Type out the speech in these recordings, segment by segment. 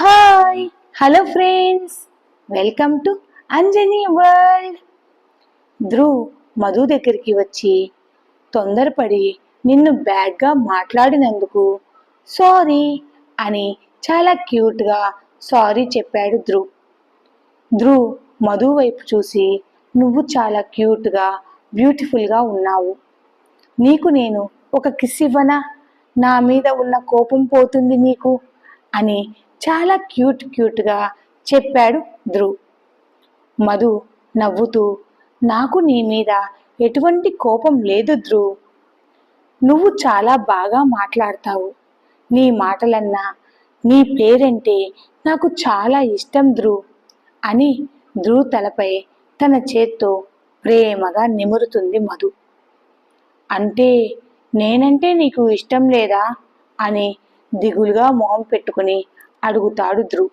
Hi hello friends. Welcome to Anjani world. Dhruv Madhu దగ్గరికి వచ్చి తొందరపడి నిన్ను బ్యాడ్గా మాట్లాడినందుకు సారీ అని చాలా క్యూట్గా సారీ చెప్పాడు ధ్రువ్ ధ్రువ్ మధు వైపు చూసి నువ్వు చాలా క్యూట్గా బ్యూటిఫుల్గా ఉన్నావు. నీకు నేను ఒక కిస్ ఇవ్వనా నా మీద ఉన్న కోపం పోతుంది నీకు అని చాలా క్యూట్ క్యూట్గా చెప్పాడు ధ్రువ్. మధు నవ్వుతూ నాకు నీ మీద ఎటువంటి కోపం లేదు ధ్రువ్. నువ్వు చాలా బాగా మాట్లాడతావు. నీ మాటలన్నా నీ పేరంటే నాకు చాలా ఇష్టం ధ్రువ్ అని ధ్రువ్ తలపై తన చేత్తో ప్రేమగా నిమురుతుంది మధు. అంటే నేనంటే నీకు ఇష్టం లేదా? అని దిగులుగా మొహం పెట్టుకుని అడుగుతాడు ధ్రువ్.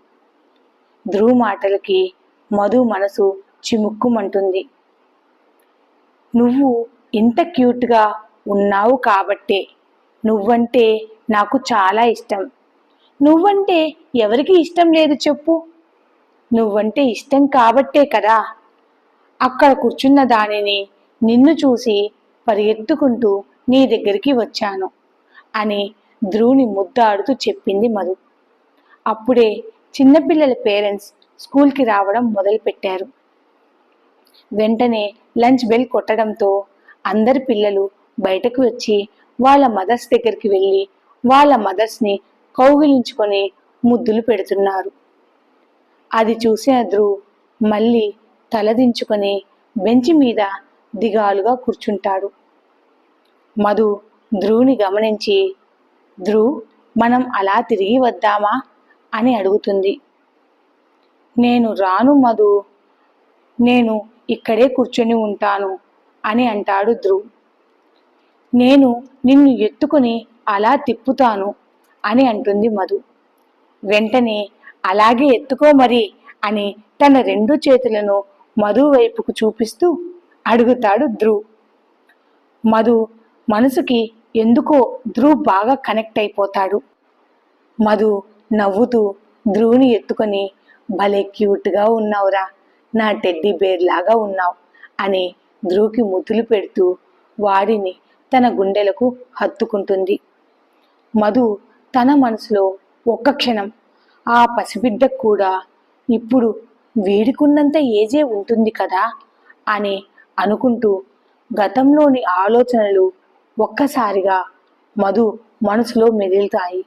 ధ్రువ్ మాటలకి మధు మనసు చిముక్కుమంటుంది. నువ్వు ఇంత క్యూట్గా ఉన్నావు కాబట్టే నువ్వంటే నాకు చాలా ఇష్టం. నువ్వంటే ఎవరికి ఇష్టం లేదు చెప్పు. నువ్వంటే ఇష్టం కాబట్టే కదా. అక్కడ కూర్చున్న దానిని నిన్ను చూసి పరిగెత్తుకుంటూ నీ దగ్గరికి వచ్చాను అని ధ్రువుని ముద్దాడుతూ చెప్పింది మధు. అప్పుడే చిన్నపిల్లల పేరెంట్స్ స్కూల్కి రావడం మొదలుపెట్టారు. వెంటనే లంచ్ బెల్ కొట్టడంతో అందరి పిల్లలు బయటకు వచ్చి వాళ్ళ మదర్స్ దగ్గరికి వెళ్ళి వాళ్ళ మదర్స్ని కౌగిలించుకొని ముద్దులు పెడుతున్నారు. అది చూసిన ధ్రువ్ మళ్ళీ తలదించుకొని బెంచి మీద దిగాలుగా కూర్చుంటాడు. మధు ధ్రువుని గమనించి ధ్రువ్ మనం అలా తిరిగి వద్దామా? అని అడుగుతుంది. నేను రాను మధు నేను ఇక్కడే కూర్చొని ఉంటాను అని అంటాడు ధ్రువ్. నేను నిన్ను ఎత్తుకుని అలా తిప్పుతాను అని అంటుంది మధు. వెంటనే అలాగే ఎత్తుకో మరి అని తన రెండు చేతులను మధు వైపుకు చూపిస్తూ అడుగుతాడు ధ్రువ్. మధు మనసుకి ఎందుకో ధ్రువ్ బాగా కనెక్ట్ అయిపోతాడు. మధు నవ్వుతూ ధ్రువుని ఎత్తుకొని భలే క్యూట్గా ఉన్నావురా నా టెడ్డీ బేర్ లాగా ఉన్నావు అని ధ్రువుకి ముతులు పెడుతూ వాడిని తన గుండెలకు హత్తుకుంటుంది. మధు తన మనసులో ఒక్క క్షణం ఆ పసిబిడ్డకు కూడా ఇప్పుడు వీడికున్నంత ఏజే ఉంటుంది కదా అని అనుకుంటూ గతంలోని ఆలోచనలు ఒక్కసారిగా మధు మనసులో మెదులుతాయి.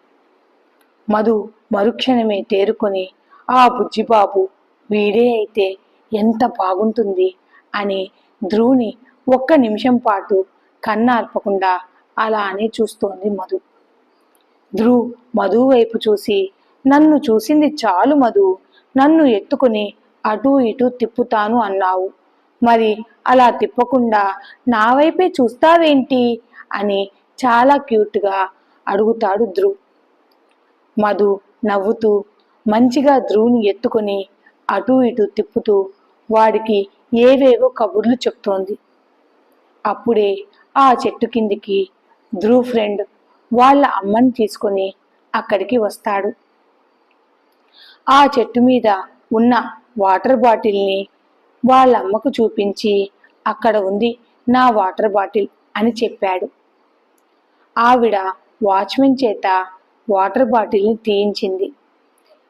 మధు మరుక్షణమే తేరుకొని ఆ బుజ్జిబాబు వీడే అయితే ఎంత బాగుంటుంది అని ధ్రువుని ఒక్క నిమిషం పాటు కన్నార్పకుండా అలానే చూస్తోంది మధు. ధ్రువ్ మధు వైపు చూసి నన్ను చూసింది చాలు మధు నన్ను ఎత్తుకుని అటూ ఇటూ తిప్పుతాను అన్నావు. మరి అలా తిప్పకుండా నా వైపే చూస్తావేంటి? అని చాలా క్యూట్గా అడుగుతాడు ధ్రువ్. మధు నవ్వుతూ మంచిగా ధ్రువుని ఎత్తుకొని అటు ఇటు తిప్పుతూ వాడికి ఏవేవో కబుర్లు చెప్తోంది. అప్పుడే ఆ చెట్టు కిందికి ధ్రువ్ ఫ్రెండ్ వాళ్ళ అమ్మని తీసుకొని అక్కడికి వస్తాడు. ఆ చెట్టు మీద ఉన్న వాటర్ బాటిల్ని వాళ్ళ అమ్మకు చూపించి అక్కడ ఉంది నా వాటర్ బాటిల్ అని చెప్పాడు. ఆవిడ వాచ్మెన్ చేత వాటర్ బాటిల్ని తీయించింది.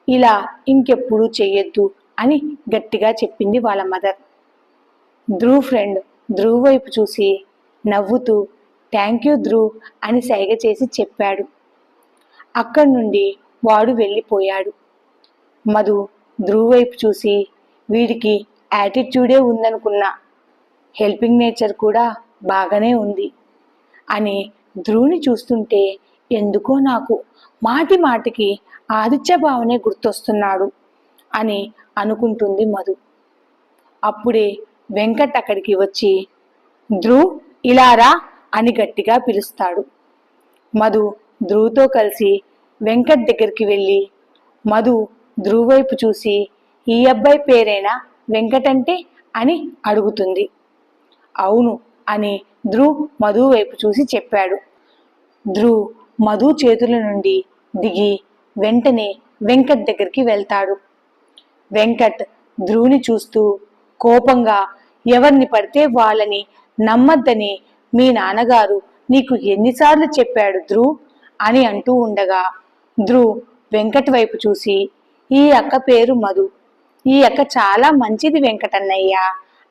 ఇలా ఇంకెప్పుడు చెయ్యొద్దు అని గట్టిగా చెప్పింది వాళ్ళ మదర్. ధ్రువ్ ఫ్రెండ్ ధ్రువ్ వైపు చూసి నవ్వుతూ థ్యాంక్ యూ ధ్రువ్ అని సైగ చేసి చెప్పాడు. అక్కడి నుండి వాడు వెళ్ళిపోయాడు. మధు ధ్రువ్ వైపు చూసి వీడికి యాటిట్యూడే ఉందనుకున్నా హెల్పింగ్ నేచర్ కూడా బాగానే ఉంది అని ధ్రువుని చూస్తుంటే ఎందుకో నాకు మాటి మాటికి ఆదిత్య భావనే గుర్తొస్తున్నాడు అని అనుకుంటుంది మధు. అప్పుడే వెంకట్ అక్కడికి వచ్చి ధ్రువ్ ఇలారా అని గట్టిగా పిలుస్తాడు. మధు ధ్రువ్తో కలిసి వెంకట్ దగ్గరికి వెళ్ళి మధు ధ్రువ్ వైపు చూసి ఈ అబ్బాయి పేరేనా వెంకట్ అంటే? అని అడుగుతుంది. అవును అని ధ్రువ్ మధు వైపు చూసి చెప్పాడు. ధ్రువ్ మధు చేతుల నుండి దిగి వెంటనే వెంకట్ దగ్గరికి వెళ్తాడు. వెంకట్ ధ్రువుని చూస్తూ కోపంగా ఎవరిని పడితే వాళ్ళని నమ్మద్దని మీ నాన్నగారు నీకు ఎన్నిసార్లు చెప్పాడు ధ్రువ్? అని అంటూ ఉండగా ధ్రువ్ వెంకట్ వైపు చూసి ఈ అక్క పేరు మధు. ఈ అక్క చాలా మంచిది వెంకటన్నయ్య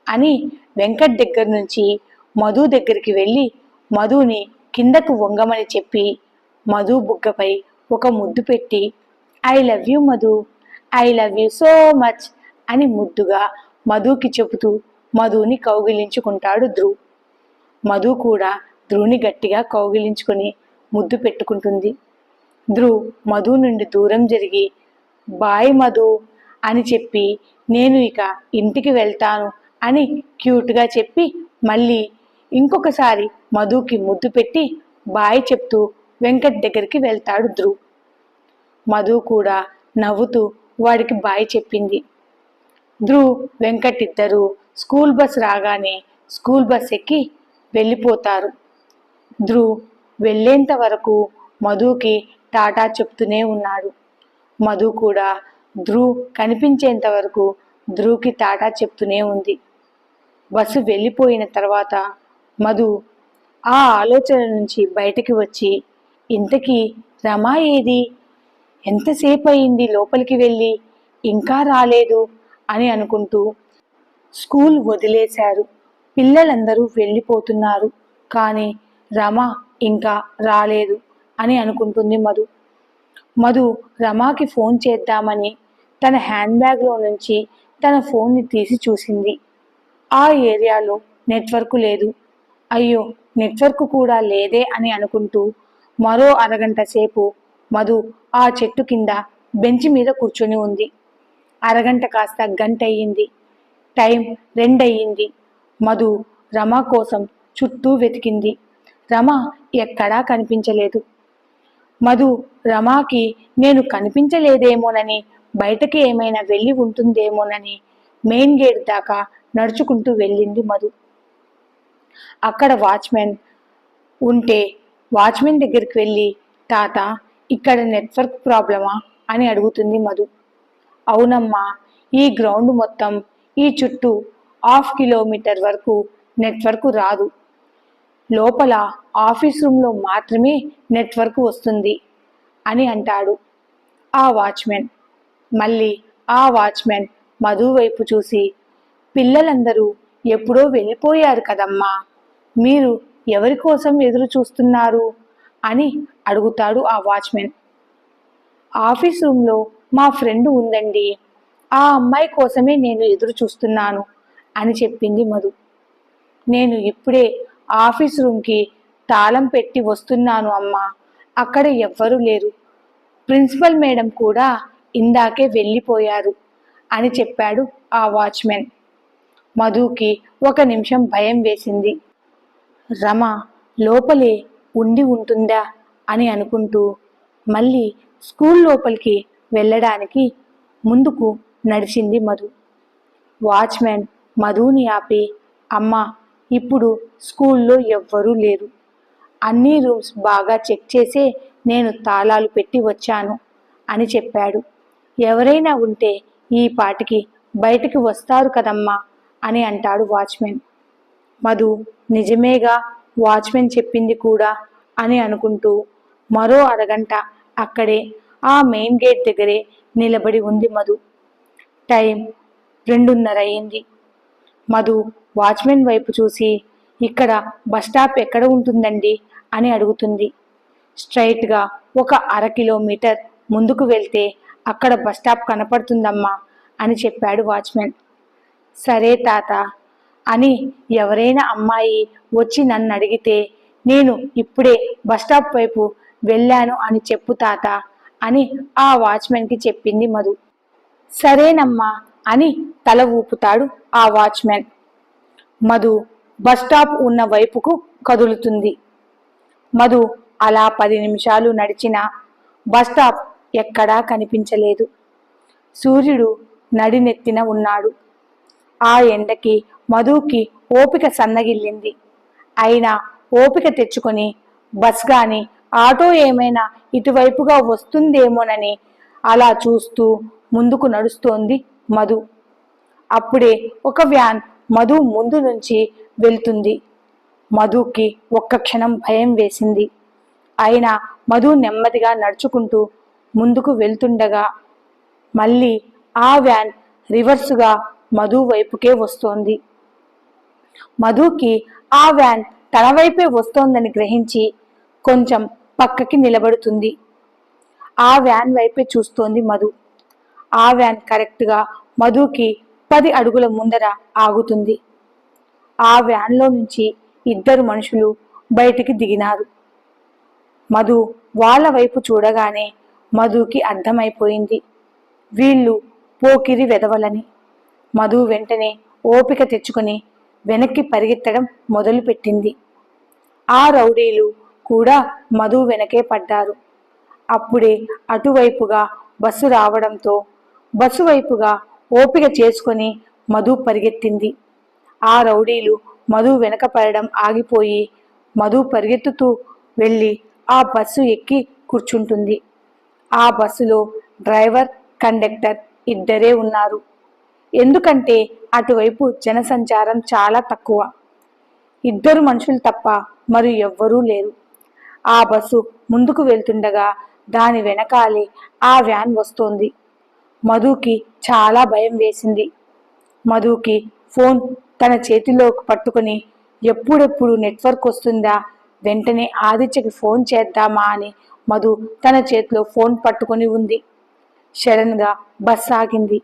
అని వెంకట్ దగ్గర నుంచి మధు దగ్గరికి వెళ్ళి మధుని కిందకు వంగమని చెప్పి మధు బుగ్గపై ఒక ముద్దు పెట్టి I love you Madhu. I love you so much అని ముద్దుగా మధుకి చెబుతూ మధుని కౌగిలించుకుంటాడు ధ్రువ్ మధు కూడా ధ్రువుని గట్టిగా కౌగిలించుకొని ముద్దు పెట్టుకుంటుంది. ధ్రువ్ మధు నుండి దూరం జరిగి బాయ్ మధు అని చెప్పి నేను ఇక ఇంటికి వెళ్తాను అని క్యూట్గా చెప్పి మళ్ళీ ఇంకొకసారి మధుకి ముద్దు పెట్టి బాయ్ చెప్తూ వెంకట్ దగ్గరికి వెళ్తాడు ధ్రువ్. మధు కూడా నవ్వుతూ వాడికి బాయ్ చెప్పింది. ధ్రువ్ వెంకట్ ఇద్దరు స్కూల్ బస్ రాగానే స్కూల్ బస్ ఎక్కి వెళ్ళిపోతారు. ధ్రువ్ వెళ్ళేంత వరకు మధుకి టాటా చెప్తూనే ఉన్నాడు. మధు కూడా ధ్రువ్ కనిపించేంత వరకు ధ్రువ్కి టాటా చెప్తూనే ఉంది. బస్సు వెళ్ళిపోయిన తర్వాత మధు ఆ ఆలోచన నుంచి బయటికి వచ్చి ఇంతకీ రమా ఏది? ఎంతసేపు అయింది లోపలికి వెళ్ళి? ఇంకా రాలేదు అని అనుకుంటూ స్కూల్ వదిలేశారు. పిల్లలందరూ వెళ్ళిపోతున్నారు. కానీ రమ ఇంకా రాలేదు అని అనుకుంటుంది మధు. మధు రమాకి ఫోన్ చేద్దామని తన హ్యాండ్ బ్యాగ్లో నుంచి తన ఫోన్ని తీసి చూసింది. ఆ ఏరియాలో నెట్వర్క్ లేదు. అయ్యో నెట్వర్క్ కూడా లేదే అని అనుకుంటూ మరో అరగంట సేపు మధు ఆ చెట్టు కింద బెంచ్ మీద కూర్చొని ఉంది. అరగంట కాస్త గంట అయ్యింది టైం రెండయ్యింది. మధు రమ కోసం చుట్టూ వెతికింది. రమ ఎక్కడా కనిపించలేదు. మధు రమాకి నేను కనిపించలేదేమోనని బయటకి ఏమైనా వెళ్ళి ఉంటుందేమోనని మెయిన్ గేట్ దాకా నడుచుకుంటూ వెళ్ళింది మధు. అక్కడ వాచ్మెన్ ఉంటే వాచ్మెన్ దగ్గరికి వెళ్ళి తాత ఇక్కడ నెట్వర్క్ ప్రాబ్లమా? అని అడుగుతుంది మధు. అవునమ్మా ఈ గ్రౌండ్ మొత్తం ఈ చుట్టూ హాఫ్ కిలోమీటర్ వరకు నెట్వర్క్ రాదు. లోపల ఆఫీస్ రూమ్లో మాత్రమే నెట్వర్క్ వస్తుంది అని అంటాడు ఆ వాచ్మెన్. మళ్ళీ ఆ వాచ్మెన్ మధు వైపు చూసి పిల్లలందరూ ఎప్పుడో వెళ్ళిపోయారు కదమ్మా. మీరు ఎవరి కోసం ఎదురు చూస్తున్నారు అని అడుగుతాడు ఆ వాచ్మెన్. ఆఫీస్ రూమ్లో మా ఫ్రెండ్ ఉందండి. ఆ అమ్మాయి కోసమే నేను ఎదురు చూస్తున్నాను అని చెప్పింది మధు. నేను ఇప్పుడే ఆఫీస్ రూమ్కి తాళం పెట్టి వస్తున్నాను అమ్మా. అక్కడ ఎవ్వరూ లేరు. ప్రిన్సిపల్ మేడం కూడా ఇందాకే వెళ్ళిపోయారు అని చెప్పాడు ఆ వాచ్మెన్. మధుకి ఒక నిమిషం భయం వేసింది. రమ లోపలే ఉండి ఉంటుందా అని అనుకుంటూ మళ్ళీ స్కూల్ లోపలికి వెళ్ళడానికి ముందుకు నడిచింది మధు. వాచ్మెన్ మధుని ఆపి అమ్మ ఇప్పుడు స్కూల్లో ఎవ్వరూ లేరు. అన్ని రూమ్స్ బాగా చెక్ చేసే నేను తాళాలు పెట్టి వచ్చాను అని చెప్పాడు. ఎవరైనా ఉంటే ఈ పాటికి బయటికి వస్తారు కదమ్మా అని అంటాడు వాచ్మెన్ మధు నిజమేగా వాచ్మెన్ చెప్పింది కూడా అని అనుకుంటూ మరో అరగంట అక్కడే ఆ మెయిన్ గేట్ దగ్గరే నిలబడి ఉంది మధు. టైం రెండున్నర అయింది మధు వాచ్మెన్ వైపు చూసి ఇక్కడ బస్ స్టాప్ ఎక్కడ ఉంటుందండి? అని అడుగుతుంది. స్ట్రైట్గా ఒక అర కిలోమీటర్ ముందుకు వెళ్తే అక్కడ బస్ స్టాప్ కనపడుతుందమ్మా అని చెప్పాడు వాచ్మెన్. సరే తాత అని ఎవరైనా అమ్మాయి వచ్చి నన్ను అడిగితే నేను ఇప్పుడే బస్ స్టాప్ వైపు వెళ్ళాను అని చెప్పు తాత అని ఆ వాచ్మెన్కి చెప్పింది మధు. సరేనమ్మా అని తల ఊపుతాడు ఆ వాచ్మెన్ మధు బస్ స్టాప్ ఉన్న వైపుకు కదులుతుంది. మధు అలా పది నిమిషాలు నడిచిన బస్ స్టాప్ ఎక్కడా కనిపించలేదు. సూర్యుడు నడినెత్తిన ఉన్నాడు. ఆ ఎండకి మధుకి ఓపిక సన్నగిల్లింది. అయినా ఓపిక తెచ్చుకొని బస్ గాని ఆటో ఏమైనా ఇటువైపుగా వస్తుందేమోనని అలా చూస్తూ ముందుకు నడుస్తోంది మధు. అప్పుడే ఒక వ్యాన్ మధు ముందు నుంచి వెళ్తుంది. మధుకి ఒక్క క్షణం భయం వేసింది. అయినా మధు నెమ్మదిగా నడుచుకుంటూ ముందుకు వెళ్తుండగా మళ్ళీ ఆ వ్యాన్ రివర్సుగా మధు వైపుకే వస్తోంది. మధుకి ఆ వ్యాన్ తన వైపే వస్తోందని గ్రహించి కొంచెం పక్కకి నిలబడుతుంది. ఆ వ్యాన్ వైపే చూస్తోంది మధు. ఆ వ్యాన్ కరెక్ట్గా మధుకి పది అడుగుల ముందర ఆగుతుంది. ఆ వ్యాన్లో నుంచి ఇద్దరు మనుషులు బయటికి దిగినారు. మధు వాళ్ళ వైపు చూడగానే మధుకి అర్థమైపోయింది. వీళ్ళు పోకిరి వెదవలని మధు వెంటనే ఓపిక తెచ్చుకొని వెనక్కి పరిగెత్తడం మొదలుపెట్టింది. ఆ రౌడీలు కూడా మధు వెనకే పడ్డారు. అప్పుడే అటువైపుగా బస్సు రావడంతో బస్సు వైపుగా ఓపిక చేసుకొని మధు పరిగెత్తింది. ఆ రౌడీలు మధు వెనక పడడం ఆగిపోయి మధు పరిగెత్తుతూ వెళ్ళి ఆ బస్సు ఎక్కి కూర్చుంటుంది. ఆ బస్సులో డ్రైవర్ కండక్టర్ ఇద్దరే ఉన్నారు. ఎందుకంటే అటువైపు జనసంచారం చాలా తక్కువ. ఇద్దరు మనుషులు తప్ప మరి ఎవ్వరూ లేరు. ఆ బస్సు ముందుకు వెళ్తుండగా దాని వెనకాలే ఆ వ్యాన్ వస్తోంది. మధుకి చాలా భయం వేసింది. మధుకి ఫోన్ తన చేతిలో పట్టుకొని ఎప్పుడెప్పుడు నెట్వర్క్ వస్తుందా? వెంటనే ఆదిత్యకి ఫోన్ చేద్దామా? అని మధు తన చేతిలో ఫోన్ పట్టుకొని ఉంది. సడన్గా బస్ ఆగింది.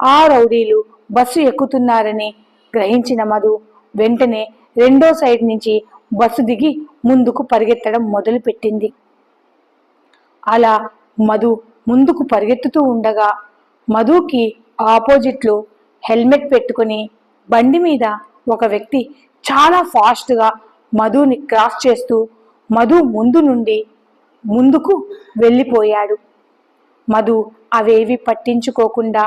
ఆ రౌడీలు బస్సు ఎక్కుతున్నారని గ్రహించిన మధు వెంటనే రెండో సైడ్ నుంచి బస్సు దిగి ముందుకు పరిగెత్తడం మొదలుపెట్టింది. అలా మధు ముందుకు పరిగెత్తుతూ ఉండగా మధుకి ఆపోజిట్లో హెల్మెట్ పెట్టుకుని బండి మీద ఒక వ్యక్తి చాలా ఫాస్ట్గా మధుని క్రాస్ చేస్తూ మధు ముందు నుండి ముందుకు వెళ్ళిపోయాడు. మధు అవేవి పట్టించుకోకుండా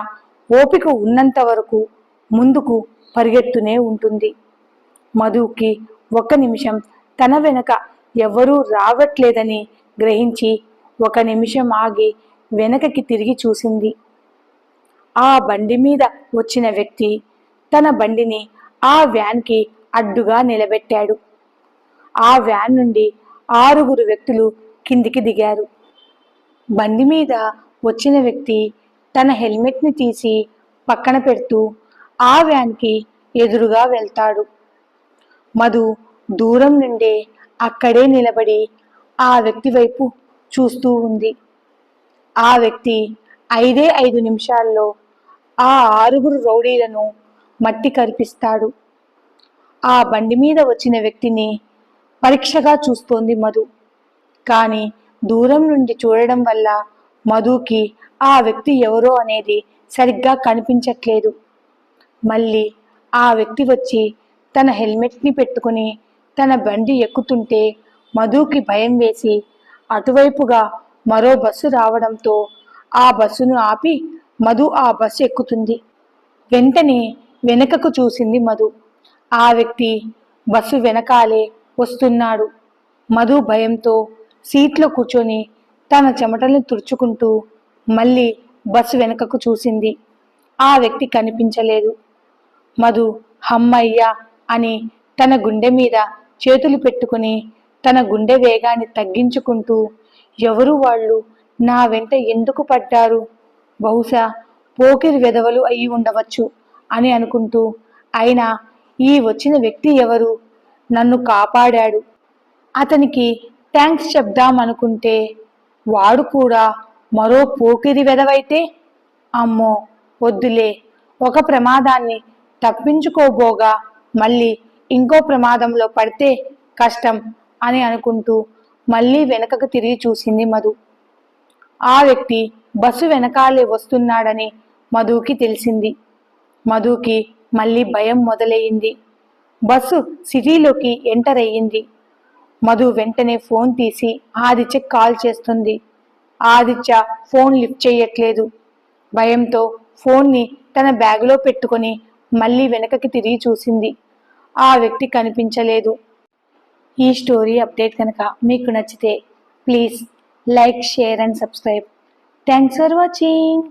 ఓపిక ఉన్నంత వరకు ముందుకు పరిగెత్తునే ఉంటుంది. మధుకి ఒక నిమిషం తన వెనక ఎవరూ రావట్లేదని గ్రహించి ఒక నిమిషం ఆగి వెనకకి తిరిగి చూసింది. ఆ బండి మీద వచ్చిన వ్యక్తి తన బండిని ఆ వ్యాన్కి అడ్డుగా నిలబెట్టాడు. ఆ వ్యాన్ నుండి ఆరుగురు వ్యక్తులు కిందికి దిగారు. బండి మీద వచ్చిన వ్యక్తి తన హెల్మెట్ని తీసి పక్కన పెడుతూ ఆ వ్యాన్కి ఎదురుగా వెళ్తాడు. మధు దూరం నుండే అక్కడే నిలబడి ఆ వ్యక్తి వైపు చూస్తూ ఉంది. ఆ వ్యక్తి ఐదే ఐదు నిమిషాల్లో ఆ ఆరుగురు రౌడీలను మట్టి కరిపిస్తాడు. ఆ బండి మీద వచ్చిన వ్యక్తిని పరీక్షగా చూస్తోంది మధు. కానీ దూరం నుండి చూడడం వల్ల మధుకి ఆ వ్యక్తి ఎవరో అనేది సరిగ్గా కనిపించట్లేదు. మళ్ళీ ఆ వ్యక్తి వచ్చి తన హెల్మెట్ని పెట్టుకుని తన బండి ఎక్కుతుంటే మధుకి భయం వేసి అటువైపుగా మరో బస్సు రావడంతో ఆ బస్సును ఆపి మధు ఆ బస్సు ఎక్కుతుంది. వెంటనే వెనకకు చూసింది మధు. ఆ వ్యక్తి బస్సు వెనకాలే వస్తున్నాడు. మధు భయంతో సీట్లో కూర్చొని తన చెమటల్ని తుడుచుకుంటూ మళ్ళీ బస్సు వెనుకకు చూసింది. ఆ వ్యక్తి కనిపించలేదు. మధు హమ్మయ్యా అని తన గుండె మీద చేతులు పెట్టుకుని తన గుండె వేగాన్ని తగ్గించుకుంటూ ఎవరు వాళ్ళు? నా వెంట ఎందుకు పడ్డారు? బహుశా పోకిరి వెధవలు అయి ఉండవచ్చు అని అనుకుంటూ అయినా ఈ వచ్చిన వ్యక్తి ఎవరు? నన్ను కాపాడాడు. అతనికి థ్యాంక్స్ చెప్దామనుకుంటే వాడు కూడా మరో పోకిరి వెదవైతే? అమ్మో వద్దులే. ఒక ప్రమాదాన్ని తప్పించుకోబోగా మళ్ళీ ఇంకో ప్రమాదంలో పడితే కష్టం అని అనుకుంటూ మళ్ళీ వెనకకు తిరిగి చూసింది మధు. ఆ వ్యక్తి బస్సు వెనకాలే వస్తున్నాడని మధుకి తెలిసింది. మధుకి మళ్ళీ భయం మొదలయ్యింది. బస్సు సిటీలోకి ఎంటర్ అయ్యింది. మధు వెంటనే ఫోన్ తీసి ఆదిత్య కాల్ చేస్తుంది. ఆదిత్య ఫోన్ లిఫ్ట్ చేయట్లేదు. భయంతో ఫోన్ని తన బ్యాగులో పెట్టుకొని మళ్ళీ వెనకకి తిరిగి చూసింది. ఆ వ్యక్తి కనిపించలేదు. ఈ స్టోరీ అప్డేట్ కనుక మీకు నచ్చితే please like share and subscribe. Thanks for watching.